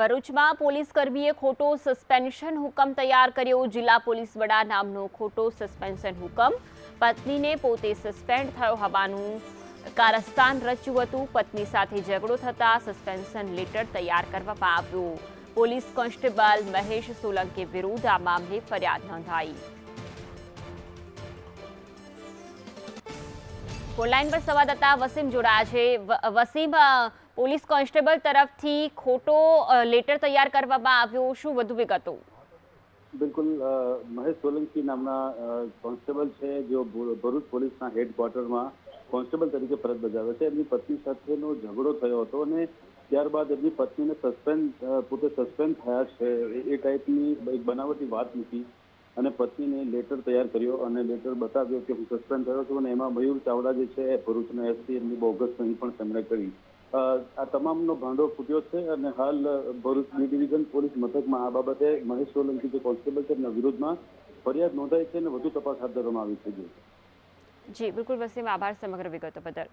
ભરૂચમાં પોલીસ કર્મીએ ખોટો સસ્પેન્શન હુકમ તૈયાર કર્યો. જિલ્લા પોલીસ વડા નામનો ખોટો સસ્પેન્શન હુકમ. પત્નીને પોતે સસ્પેન્ડ થયો હોવાનું કારસ્તાન રચ્યું હતું. પત્ની સાથે ઝઘડો થતા સસ્પેન્શન લેટર તૈયાર કરવામાં આવ્યો. પોલીસ કોન્સ્ટેબલ મહેશ સોલંકી વિરુદ્ધ આ મામલે ફરિયાદ નોંધાઈ. ફોનલાઈન પર સંવાદદાતા વસીમ જોડાયા છે. વસીમ પોલીસ કોન્સ્ટેબલ તરફથી ખોટો લેટર તૈયાર કરવામાં આવ્યો. શું વધુ વિગતો? બિલકુલ મહેશ સોલંકી નામના કોન્સ્ટેબલ છે, જેઓ ભરૂચ પોલીસના હેડક્વાર્ટરમાં કોન્સ્ટેબલ તરીકે ફરજ બજાવે છે. એમની પત્ની સાથેનો ઝઘડો થયો હતો અને ત્યારબાદ એમની પત્નીને સસ્પેન્ડ પોતે સસ્પેન્ડ થયા છે. એ- ટાઈપની એક બનાવટી વાત મૂકી અને પત્નીને લેટર તૈયાર કર્યો અને લેટર બતાવ્યો કે હું સસ્પેન્ડ થયો છું અને એમાં મયુર ચાવડા જે છે ભરૂચના એસપી, એમની બોગસ સહી પણ તેમણે કરી. આ તમામનો ભાંડો ફૂટ્યો છે અને હાલ ભરૂચ બી ડિવિઝન પોલીસ મથકમાં આ બાબતે મહેશ સોલંકી જે કોન્સ્ટેબલ છે એમના વિરુદ્ધમાં ફરિયાદ નોંધાઈ છે અને વધુ તપાસ હાથ ધરવામાં આવી છે જી. બિલકુલ વસીમ, આભાર સમગ્ર વિગતો બદલ